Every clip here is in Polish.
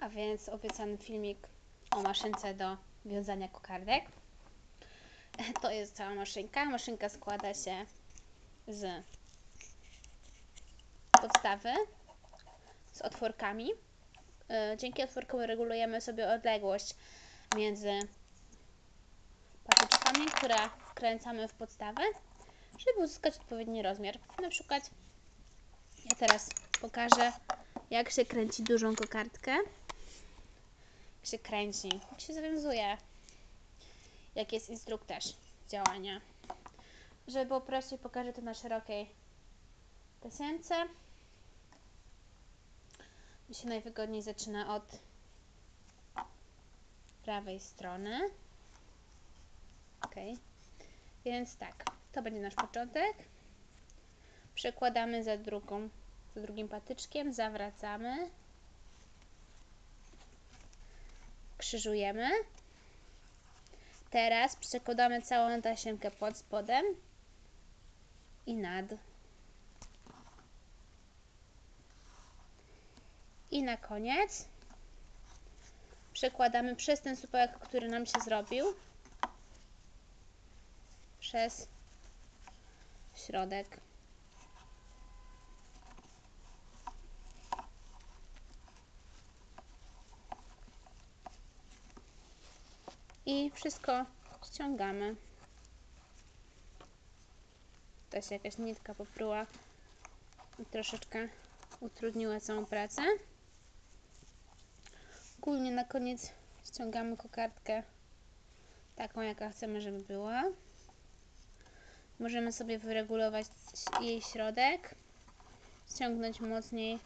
A więc obiecany filmik o maszynce do wiązania kokardek. To jest cała maszynka. Maszynka składa się z podstawy, z otworkami. Yy, Dzięki otworkom regulujemy sobie odległość między patyczkami, które wkręcamy w podstawę, żeby uzyskać odpowiedni rozmiar. Na przykład ja teraz pokażę, jak się kręci dużą kokardkę. Się kręci, jak się zawiązuje. Jak jest instruktaż działania. Żeby było prościej, pokażę to na szerokiej tasiemce. Mi się najwygodniej zaczyna od prawej strony. Ok. Więc tak, to będzie nasz początek. Przekładamy za drugą, za drugim patyczkiem, zawracamy. Krzyżujemy. Teraz przekładamy całą tasiemkę pod spodem i nad. I na koniec przekładamy przez ten supełek, który nam się zrobił, przez środek. I wszystko ściągamy. To się jakaś nitka popruła i troszeczkę utrudniła całą pracę. Ogólnie na koniec ściągamy kokardkę taką, jaka chcemy, żeby była. Możemy sobie wyregulować jej środek, ściągnąć mocniej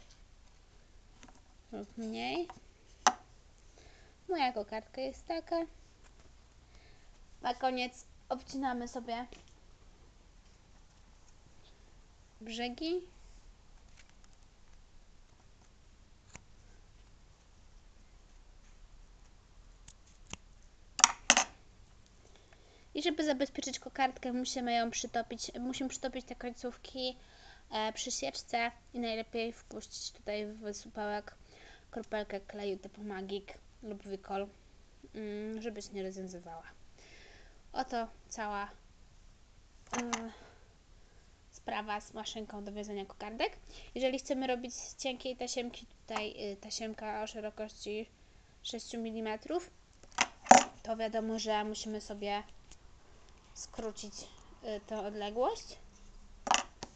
lub mniej. Moja kokardka jest taka. Na koniec obcinamy sobie brzegi. I żeby zabezpieczyć kokardkę, musimy ją przytopić, musimy przytopić te końcówki e, przy sieczce i najlepiej wpuścić tutaj w supełek kropelkę kleju typu Magic lub Wykol, mm, żeby się nie rozwiązywała. Oto cała y, sprawa z maszynką do wiązania kokardek. Jeżeli chcemy robić z cienkiej tasiemki, tutaj y, tasiemka o szerokości 6 mm, to wiadomo, że musimy sobie skrócić y, tę odległość.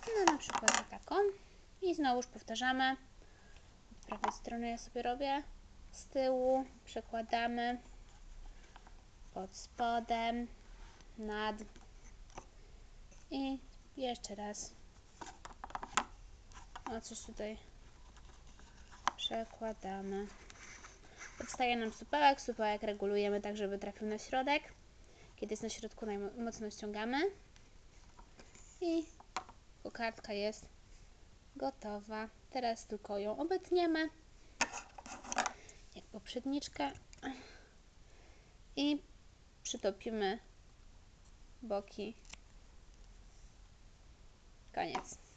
No na przykład taką. I znowuż powtarzamy. Od prawej strony ja sobie robię. Z tyłu przekładamy pod spodem, nad i jeszcze raz. O coś tutaj przekładamy. Podstaje nam supełek. Supełek regulujemy tak, żeby trafił na środek. Kiedy jest na środku, mocno ściągamy. I kokardka jest gotowa. Teraz tylko ją obetniemy, jak poprzedniczkę. I przytopimy boki. Koniec.